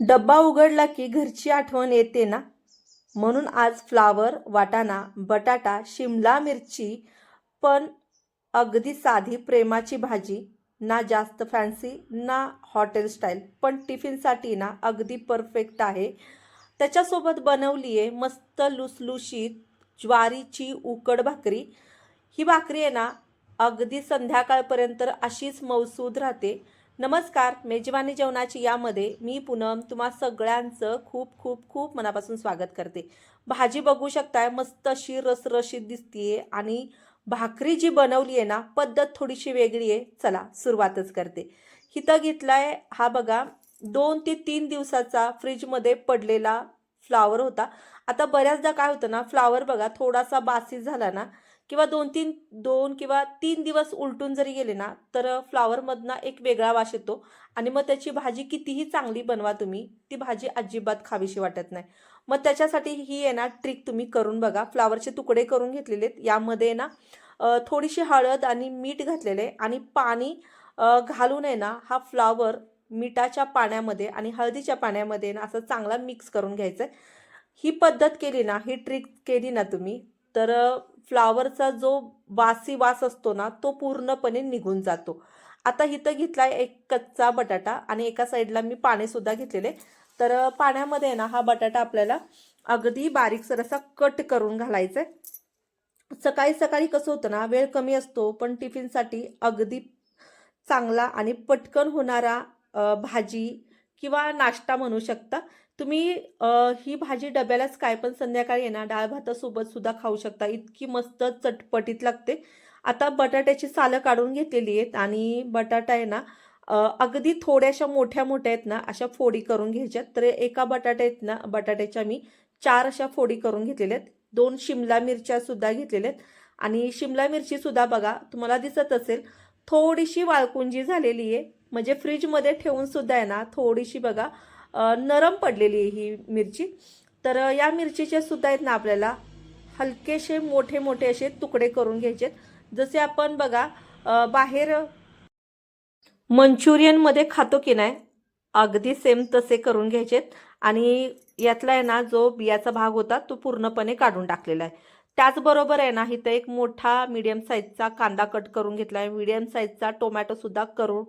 डब्बा उघडला की घरची आठवण येते ना? म्हणून आज फ्लावर वाटाणा बटाटा शिमला मिरची पण अगदी साधी प्रेमाची भाजी ना जास्त फॅन्सी ना हॉटेल स्टाईल पण टिफिनसाठी ना अगदी परफेक्ट आहे. त्याच्यासोबत बनवली आहे मस्त लुसलुशीत ज्वारीची उकड भाकरी. ही भाकरी आहे ना अगदी संध्याकाळपर्यंत अशीच मौसूद राहते. नमस्कार मेजवानी जेवणाची यामध्ये मी पूनम तुम्हा सगळ्यांचं खूप खूप खूप मनापासून स्वागत करते. भाजी बघू शकताय मस्त अशी रसरशीत दिसतीये आणि भाकरी जी बनवली आहे ना पद्धत थोडीशी वेगळी आहे. चला सुरुवातच करते. हिथं घेतलाय हा बघा दोन ते तीन दिवसाचा फ्रीजमध्ये पडलेला फ्लावर होता. आता बऱ्याचदा काय होतं ना फ्लावर बघा थोडासा बासी झाला ना किंवा दोन तीन दोन किंवा तीन दिवस उलटून जरी गेले ना तर फ्लावरमधनं एक वेगळा वास येतो आणि मग त्याची भाजी कितीही चांगली बनवा तुम्ही ती भाजी अजिबात खावीशी वाटत नाही. मग त्याच्यासाठी ही आहे ना ट्रिक तुम्ही करून बघा. फ्लावरचे तुकडे करून घेतलेले आहेत यामध्ये ना थोडीशी हळद आणि मीठ घातलेले आहे आणि पाणी घालून आहे ना हा फ्लावर मिठाच्या पाण्यामध्ये आणि हळदीच्या पाण्यामध्ये ना असं चांगला मिक्स करून घ्यायचं आहे ही पद्धत केली ना ही ट्रिक केली ना तुम्ही तर फ्लावरचा जो वासी वास असतो ना तो पूर्णपणे निघून जातो. आता इथं घेतला एक कच्चा बटाटा आणि एका साईडला मी पाणीसुद्धा घेतलेले. तर पाण्यामध्ये ना हा बटाटा आपल्याला अगदी बारीकसर असा कट करून घालायचा आहे सकाळी सकाळी कसं होतं ना वेळ कमी असतो पण टिफिनसाठी अगदी चांगला आणि पटकन होणारा भाजी किंवा नाश्ता म्हणू शकता. तुम्ही ही भाजी डब्यालाच काय पण संध्याकाळी आहे ना डाळ भातासोबत सुद्धा खाऊ शकता. इतकी मस्त चटपटीत लागते. आता बटाट्याची सालं काढून घेतलेली आहेत आणि बटाटा आहे ना अगदी थोड्याशा मोठ्या मोठ्या आहेत ना अशा फोडी करून घ्यायच्यात. तर एका बटाट्या आहेत ना बटाट्याच्या मी चार अशा फोडी करून घेतलेल्या आहेत. दोन शिमला मिरच्या सुद्धा घेतलेल्या आहेत. आणि शिमला मिरची सुद्धा बघा तुम्हाला दिसत असेल थोडीशी वाळकुंजी झालेली आहे. म्हणजे फ्रीजमध्ये ठेवून सुद्धा आहे ना थोडीशी बघा नरम पडलेली आहे ही मिरची. तर या मिरचीचे सुद्धा आहेत ना आपल्याला हलकेसे मोठे मोठे असे तुकडे करून घ्यायचे जसे आपण बघा बाहेर मंचुरियनमध्ये खातो की नाही अगदी सेम तसे करून घ्यायचेत आणि यातला आहे ना जो बियाचा भाग होता तो पूर्णपणे काढून टाकलेला आहे. त्याचबरोबर आहे ना इथं एक मोठा मीडियम साईजचा कांदा कट करून घेतला आहे. मीडियम साईजचा टोमॅटोसुद्धा करून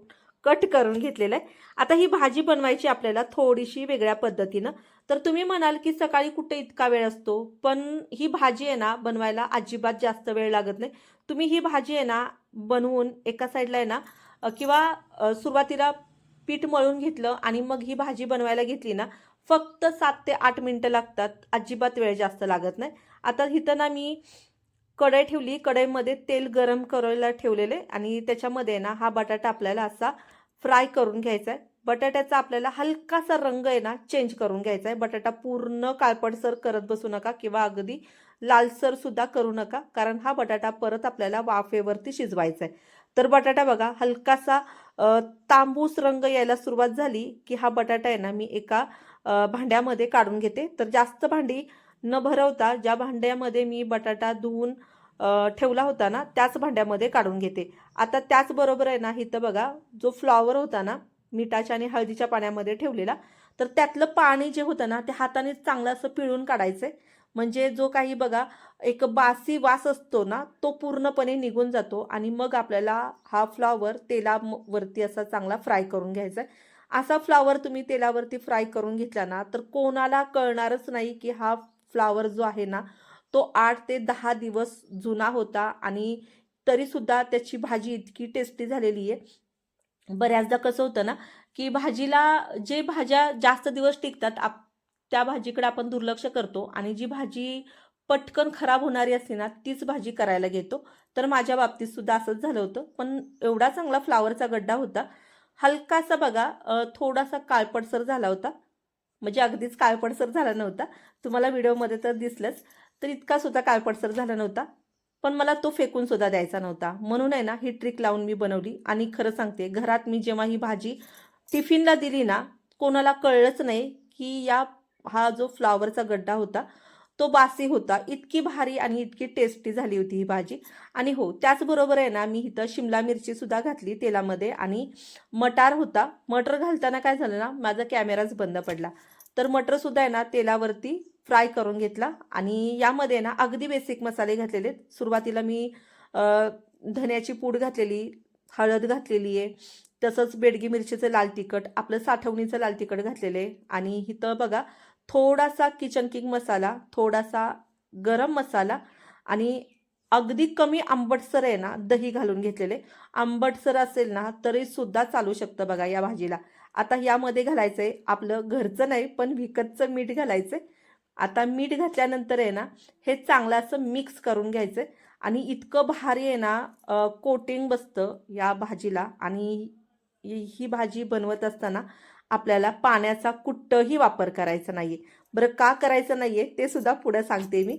कट करून घेतलेलं आहे. आता ही भाजी बनवायची आपल्याला थोडीशी वेगळ्या पद्धतीनं. तर तुम्ही म्हणाल की सकाळी कुठे इतका वेळ असतो? पण ही भाजी आहे ना बनवायला अजिबात जास्त वेळ लागत नाही. तुम्ही ही भाजी आहे ना बनवून एका साईडला आहे ना किंवा सुरुवातीला पीठ मळून घेतलं आणि मग ही भाजी बनवायला घेतली ना फक्त सात ते आठ मिनटं लागतात. अजिबात वेळ जास्त लागत नाही. आता इथं ना मी कढई ठेवली कढईमध्ये तेल गरम करायला ठेवलेले आणि त्याच्यामध्ये ना हा बटाटा आपल्याला असा फ्राय करून घ्यायचा आहे बटाट्याचा आपल्याला हलकासा रंग आहे ना चेंज करून घ्यायचा आहे बटाटा पूर्ण काळपडसर करत बसू नका किंवा अगदी लालसर सुद्धा करू नका कारण हा बटाटा परत आपल्याला वाफेवरती शिजवायचा आहे तर बटाटा बघा हलकासा तांबूस रंग यायला सुरुवात झाली की हा बटाटा आहे ना मी एका भांड्यामध्ये काढून घेते. तर जास्त भांडी न भरवता ज्या भांड्यामध्ये मी बटाटा धुवून ठेवला होता ना त्याच भांड्यामध्ये काढून घेते. आता त्याचबरोबर आहे ना इथं बघा जो फ्लॉवर होता ना मिठाच्या आणि हळदीच्या पाण्यामध्ये ठेवलेला तर त्यातलं पाणी जे होतं ना ते हाताने चांगलं असं पिळून काढायचं. आहे म्हणजे जो काही बघा एक बासी वास असतो ना तो पूर्णपणे निघून जातो आणि मग आपल्याला हा फ्लॉवर तेलावरती असा चांगला फ्राय करून घ्यायचा आहे. असा फ्लॉवर तुम्ही तेलावरती फ्राय करून घेतला ना तर कोणाला कळणारच नाही की हा फ्लावर जो आहे ना तो आठ ते दहा दिवस जुना होता आणि तरीसुद्धा त्याची भाजी इतकी टेस्टी झालेली आहे. बऱ्याचदा कसं होतं ना की भाजीला जे भाज्या जास्त दिवस टिकतात आप त्या भाजीकडे आपण दुर्लक्ष करतो आणि जी भाजी पटकन खराब होणारी असते ना तीच भाजी करायला घेतो. तर माझ्या बाबतीत सुद्धा असंच झालं होतं. पण एवढा चांगला फ्लावरचा गड्डा होता. हलकासा बघा थोडासा काळपटसर झाला होता. म्हणजे अगदीच काळपडसर झाला नव्हता. तुम्हाला व्हिडिओमध्ये तर दिसलंच तर इतका सुद्धा काळपडसर झाला नव्हता. पण मला तो फेकून सुद्धा द्यायचा नव्हता. म्हणून आहे ना ही ट्रिक लावून मी बनवली. आणि खरं सांगते घरात मी जेव्हा ही भाजी टिफिनला दिली ना कोणाला कळलंच नाही की या हा जो फ्लावरचा गड्डा होता तो बासी होता. इतकी भारी आणि इतकी टेस्टी झाली होती ही भाजी. आणि हो त्याचबरोबर आहे ना मी इथं शिमला मिरचीसुद्धा घातली तेलामध्ये. आणि मटार होता. मटर घालताना काय झालं ना माझा कॅमेराच बंद पडला. तर मटरसुद्धा आहे ना तेलावरती फ्राय करून घेतला. आणि यामध्ये ना अगदी बेसिक मसाले घातलेले आहेत. सुरुवातीला मी धन्याची पूड घातलेली हळद घातलेली आहे. तसंच बेडगी मिरचीचं लाल तिखट आपलं साठवणीचं लाल तिखट घातलेलं आहे. आणि इथं बघा थोडासा किचन किंग मसाला थोडासा गरम मसाला आणि अगदी कमी आंबटसर आहे ना दही घालून घेतलेले. आंबटसर असेल ना तरी सुद्धा चालू शकतं बघा या भाजीला. आता यामध्ये घालायचं आहे आपलं घरचं नाही पण विकतचं मीठ घालायचं आहे आता मीठ घातल्यानंतर आहे ना हे चांगलं असं मिक्स करून घ्यायचं आहे आणि इतकं भारी आहे ना कोटिंग बसतं या भाजीला. आणि ही ही भाजी बनवत असताना आपल्याला पाण्याचा कुठंही वापर करायचा नाही आहे बरं का करायचं नाही आहे ते सुद्धा पुढं सांगते मी.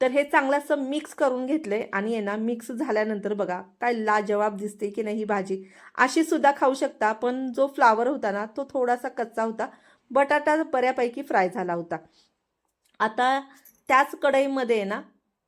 तर हे चांगलं असं मिक्स करून घेतलं आहे आणि आहे ना मिक्स झाल्यानंतर बघा काय लाजवाब दिसते की नाही ही भाजी. अशी सुद्धा खाऊ शकता पण जो फ्लावर होता ना तो थोडासा कच्चा होता. बटाटा बऱ्यापैकी फ्राय झाला होता. आता त्याच कढईमध्ये आहे ना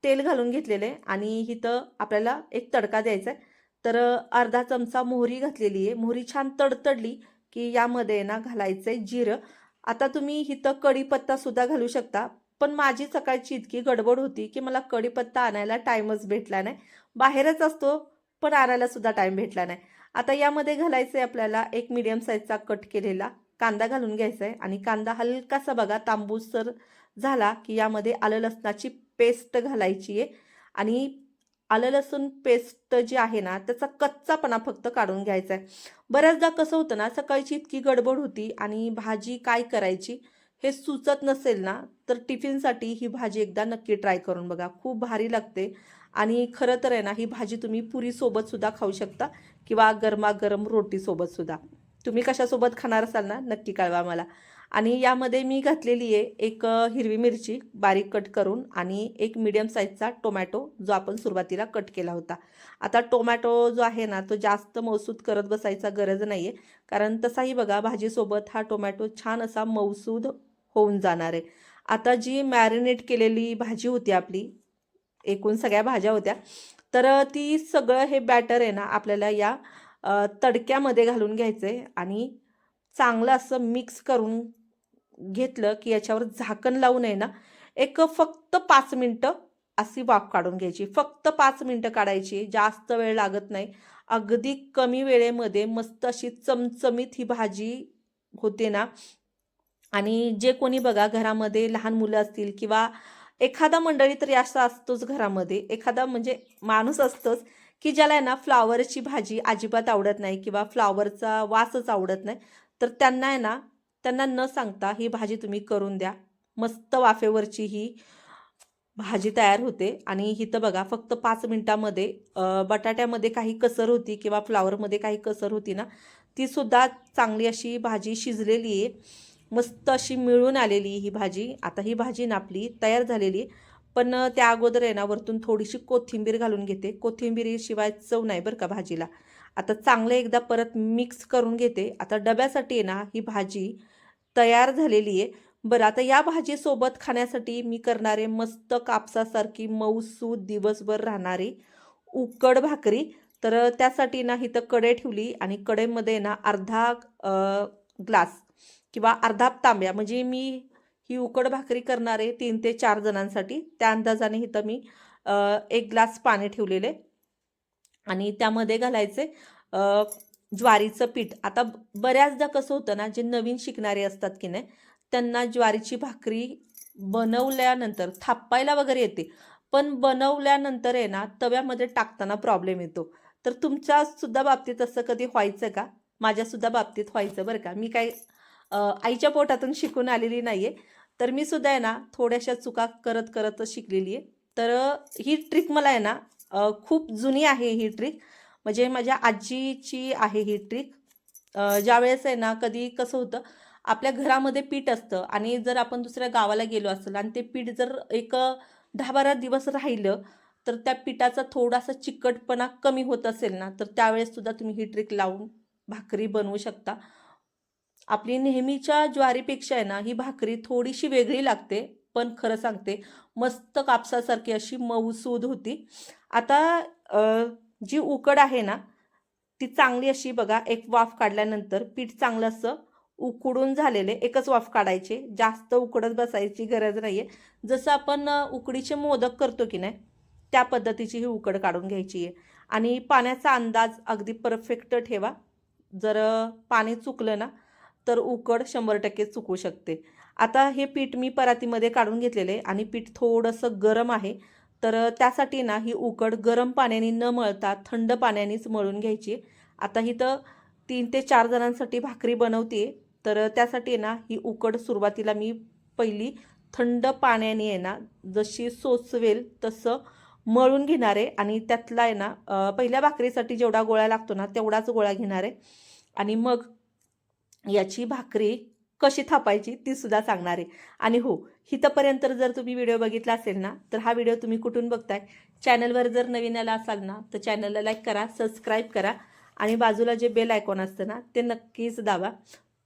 तेल घालून घेतलेले आणि इथं आपल्याला एक तडका द्यायचा आहे. तर अर्धा चमचा मोहरी घातलेली आहे. मोहरी छान तडतडली. की यामध्ये आहे ना घालायचं आहे जिरं. आता तुम्ही इथं कढीपत्तासुद्धा घालू शकता. पण माझी सकाळची इतकी गडबड होती की मला कढीपत्ता आणायला टाईमच भेटला नाही. बाहेरच असतो पण आणायला सुद्धा टाईम भेटला नाही. आता यामध्ये घालायचं आहे आपल्याला एक मिडियम साईजचा कट केलेला. कांदा घालून घ्यायचा आहे आणि कांदा हलकासा बघा तांबूसर झाला की यामध्ये आलं लसणाची पेस्ट घालायची आहे. आणि आलं लसूण पेस्ट जी आहे ना त्याचा कच्चापणा फक्त काढून घ्यायचा आहे बऱ्याचदा कसं होतं ना सकाळची इतकी गडबड होती आणि भाजी काय करायची हे सुचत नसेल ना तर टिफिनसाठी ही भाजी एकदा नक्की ट्राय करून बघा. खूप भारी लागते. आणि खरं तर आहे ना ही भाजी तुम्ही पुरीसोबत सुद्धा खाऊ शकता किंवा गरमागरम रोटीसोबत सुद्धा. तुम्ही कशासोबत खाणार असाल ना नक्की कळवा मला. आणि यामध्ये मी घातलेली आहे एक हिरवी मिरची बारीक कट करून आणि एक मीडियम साईजचा टोमॅटो जो आपण सुरुवातीला कट केला होता. आता टोमॅटो जो आहे ना तो जास्त मौसूद करत बसायचा गरज नाही आहे कारण तसाही बघा भाजीसोबत हा टोमॅटो छान असा मौसूद होऊन जाणार आहे. आता जी मॅरिनेट केलेली भाजी होती आपली एकूण सगळ्या भाज्या होत्या तर ती सगळं हे बॅटर आहे ना आपल्याला या तडक्यामध्ये घालून घ्यायचं आहे आणि चांगलं असं मिक्स करून घेतलं की याच्यावर झाकण लावून आहे ना. एक फक्त पाच मिनटं अशी वाफ काढून घ्यायची. फक्त पाच मिनटं काढायची. जास्त वेळ लागत नाही. अगदी कमी वेळेमध्ये मस्त अशी चमचमीत ही भाजी होते ना. आणि जे कोणी बघा घरामध्ये लहान मुलं असतील किंवा एखादा मंडळी तरी असा असतोच घरामध्ये. एखादा म्हणजे माणूस असतोच की ज्याला आहे ना फ्लावरची भाजी अजिबात आवडत नाही किंवा फ्लावरचा वासच आवडत नाही. तर त्यांना आहे ना त्यांना न सांगता ही भाजी तुम्ही करून द्या. मस्त वाफेवरची ही भाजी तयार होते. आणि इथं बघा फक्त पाच मिनटामध्ये बटाट्यामध्ये काही कसर होती किंवा फ्लावरमध्ये काही कसर होती ना तीसुद्धा चांगली अशी भाजी शिजलेली आहे. मस्त अशी मिळून आलेली ही भाजी. आता ही भाजी ना आपली तयार झालेली आहे. पण त्या अगोदर आहे ना वरतून थोडीशी कोथिंबीर घालून घेते. कोथिंबीरीशिवाय चव नाही बरं का भाजीला. आता चांगलं एकदा परत मिक्स करून घेते. आता डब्यासाठी आहे ना ही भाजी तयार झालेली आहे. बरं आता या भाजीसोबत खाण्यासाठी मी करणारे मस्त कापसासारखी मऊसूद दिवसभर राहणारी उकड भाकरी. तर त्यासाठी ना इथं कडे ठेवली आणि कडेमध्ये ना अर्धा ग्लास किंवा अर्धा तांब्या. म्हणजे मी ही उकड भाकरी करणारे तीन ते चार जणांसाठी. त्या अंदाजाने इथं मी एक ग्लास पाणी ठेवलेले. आणि त्यामध्ये घालायचे ज्वारीचं पीठ. आता बऱ्याचदा कसं होतं ना जे नवीन शिकणारे असतात की नाही त्यांना ज्वारीची भाकरी बनवल्यानंतर थापायला वगैरे येते. पण बनवल्यानंतर आहे ना तव्यामध्ये टाकताना प्रॉब्लेम येतो. तर तुमच्यासुद्धा बाबतीत असं कधी व्हायचं का? माझ्यासुद्धा बाबतीत व्हायचं बरं का. मी काय आईच्या पोटातून शिकून आलेली नाही आहे तर मी सुद्धा आहे ना थोड्याशा चुका करत करतच शिकलेली आहे. तर ही ट्रिक मला आहे ना खूप जुनी आहे ही ट्रिक. म्हणजे माझ्या आजीची आहे ही ट्रिक. ज्यावेळेस आहे ना कधी कसं होतं आपल्या घरामध्ये पीठ असतं आणि जर आपण दुसऱ्या गावाला गेलो असेल आणि ते पीठ जर एक दहा बारा दिवस राहिलं तर त्या पिठाचा थोडासा चिकटपणा कमी होत असेल ना तर त्यावेळेस सुद्धा तुम्ही ही ट्रिक लावून भाकरी बनवू शकता. आपली नेहमीच्या ज्वारीपेक्षा आहे ना ही भाकरी थोडीशी वेगळी लागते पण खरं सांगते मस्त कापसासारखी अशी मऊसूद होती. आता जी उकड आहे ना ती चांगली अशी बघा एक वाफ काढल्यानंतर पीठ चांगलं असं उकडून झालेले एकच वाफ काढायचे जास्त उकडत बसायची गरज नाही आहे जसं आपण उकडीचे मोदक करतो की नाही त्या पद्धतीची ही उकड काढून घ्यायची आहे. आणि पाण्याचा अंदाज अगदी परफेक्ट ठेवा. जर पाणी चुकलं ना तर उकड शंभर टक्के चुकू शकते. आता हे पीठ मी परातीमध्ये काढून घेतलेलं आहे आणि पीठ थोडंसं गरम आहे. तर त्यासाठी ना ही उकड गरम पाण्याने न मळता थंड पाण्यानेच मळून घ्यायची आता ही तर तीन ते चार जणांसाठी भाकरी बनवते तर त्यासाठी ना ही उकड सुरुवातीला मी पहिली थंड पाण्याने आहे ना जशी सोचवेल तसं मळून घेणार आहे. आणि त्यातला आहे ना पहिल्या भाकरीसाठी जेवढा गोळा लागतो ना तेवढाच गोळा घेणार आहे. आणि मग याची भाकरी कशी थापायची ती सुद्धा सांगणार आहे. आणि हो इथंपर्यंत जर तुम्ही व्हिडिओ बघितला असेल ना तर हा व्हिडिओ तुम्ही कुठून बघताय? चॅनलवर जर नवीन आला असाल ना तर चॅनलला लाईक करा सबस्क्राईब करा आणि बाजूला जे बेल आयकॉन असतं ना ते नक्कीच दाबा.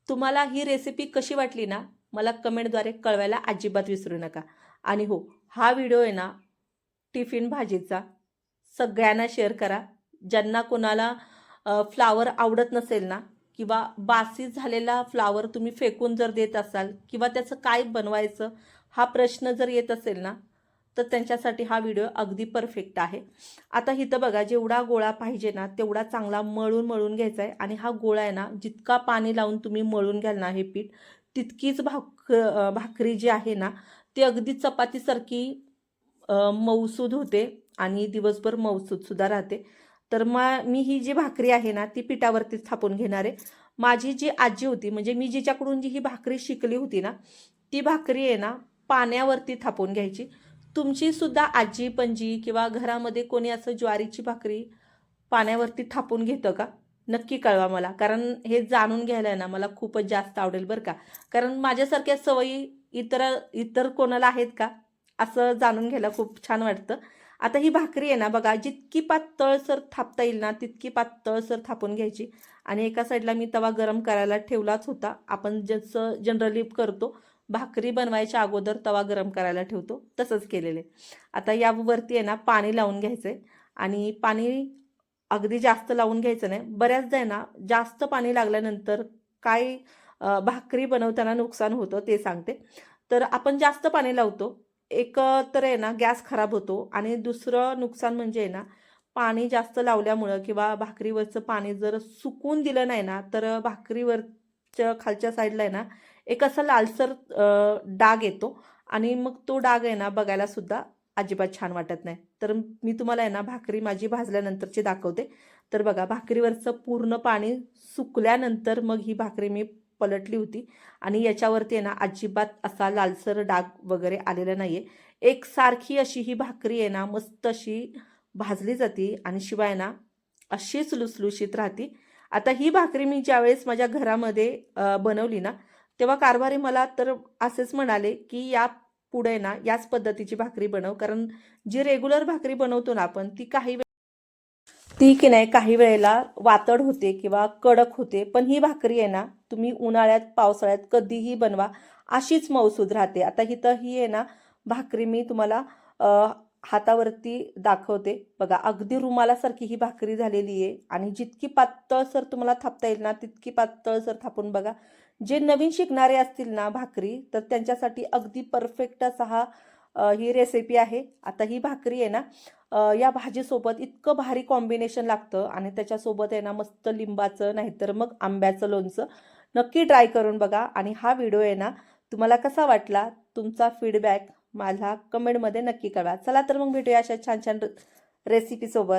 तुम्हाला ही रेसिपी कशी वाटली ना मला कमेंटद्वारे कळवायला अजिबात विसरू नका. आणि हो हा व्हिडिओ आहे ना टिफिन भाजीचा सगळ्यांना शेअर करा. ज्यांना कोणाला फ्लावर आवडत नसेल ना किंवा बासी झालेला फ्लावर तुम्ही फेकून जर देत असाल किंवा त्याचं काय बनवायचं हा प्रश्न जर येत असेल ना तर त्यांच्यासाठी हा व्हिडिओ अगदी परफेक्ट आहे. आता इथं बघा जेवढा गोळा पाहिजे ना तेवढा चांगला मळून मळून घ्यायचा आहे. आणि हा गोळा आहे ना जितका पाणी लावून तुम्ही मळून घ्याल ना हे पीठ तितकीच भाक भाकरी जी आहे ना ती अगदी चपातीसारखी मऊसूद होते आणि दिवसभर मऊसूदसुद्धा राहते. तर मा मी ही जी भाकरी आहे ना ती पिठावरतीच थापून घेणार आहे. माझी जी आजी होती म्हणजे मी जिच्याकडून जी ही भाकरी शिकली होती ना ती भाकरी आहे ना पाण्यावरती थापून घ्यायची. तुमची सुद्धा आजी पणजी किंवा घरामध्ये कोणी असं ज्वारीची भाकरी पाण्यावरती थापून घेतं का? नक्की कळवा मला. कारण हे जाणून घ्यायला आहे ना मला खूपच जास्त आवडेल बरं का. कारण माझ्यासारख्या सवयी इतर इतर कोणाला आहेत का? असं जाणून घ्यायला खूप छान वाटतं. आता ही भाकरी आहे ना बघा जितकी पातळसर थापता येईल ना तितकी पातळसर थापून घ्यायची. आणि एका साईडला मी तवा गरम करायला ठेवलाच होता. आपण जसं जनरली करतो भाकरी बनवायच्या अगोदर तवा गरम करायला ठेवतो तसंच केलेलं. आहे आता यावरती आहे ना पाणी लावून घ्यायचं आहे आणि पाणी अगदी जास्त लावून घ्यायचं नाही. बऱ्याचदा आहे ना जास्त पाणी लागल्यानंतर काय भाकरी बनवताना नुकसान होतं ते सांगते. तर आपण जास्त पाणी लावतो. एक तर आहे ना गॅस खराब होतो आणि दुसरं नुकसान म्हणजे आहे ना पाणी जास्त लावल्यामुळं किंवा भाकरीवरचं पाणी जर सुकून दिलं नाही ना तर भाकरीवरच्या खालच्या साईडला आहे ना एक असा लालसर डाग येतो आणि मग तो डाग आहे ना बघायला सुद्धा अजिबात छान वाटत नाही. तर मी तुम्हाला आहे ना भाकरी माझी भाजल्यानंतरची दाखवते. तर बघा भाकरीवरचं पूर्ण पाणी सुकल्यानंतर मग ही भाकरी मी पलटली होती. आणि याच्यावरती आहे ना अजिबात असा लालसर डाग वगैरे आलेला नाही आहे एक सारखी अशी ही भाकरी आहे ना मस्त अशी भाजली जाते आणि शिवाय ना अशीच लुसलुशीत राहते. आता ही भाकरी मी ज्यावेळेस माझ्या घरामध्ये बनवली ना तेव्हा कारभारी मला तर असेच म्हणाले की या पुढे ना याच पद्धतीची भाकरी बनव. कारण जी रेग्युलर भाकरी बनवतो ना आपण ती काही वेळ ती की नाही काही वेळेला वातड होते किंवा कडक होते. पण ही भाकरी आहे ना तुम्ही उन्हाळ्यात पावसाळ्यात कधीही बनवा अशीच मौसूद राहते. आता इथं ही आहे ना भाकरी मी तुम्हाला हातावरती दाखवते. बघा अगदी रुमालासारखी ही भाकरी झालेली आहे आणि जितकी पातळ सर तुम्हाला थापता येईल ना तितकी पातळ सर थापून बघा. जे नवीन शिकणारे असतील ना भाकरी तर त्यांच्यासाठी अगदी परफेक्ट असा हा ही रेसिपी आहे. आता ही भाकरी आहे ना या भाजीसोबत इतकं भारी कॉम्बिनेशन लागतं आणि त्याच्यासोबत आहे ना मस्त लिंबाचं नाहीतर मग आंब्याचं लोणचं. नक्की ट्राय करून बघा आणि हा व्हिडिओ आहे ना तुम्हाला कसा वाटला तुमचा फीडबॅक माझा कमेंटमध्ये नक्की कळवा. चला तर मग भेटूया अशा छान छान रेसिपीसोबत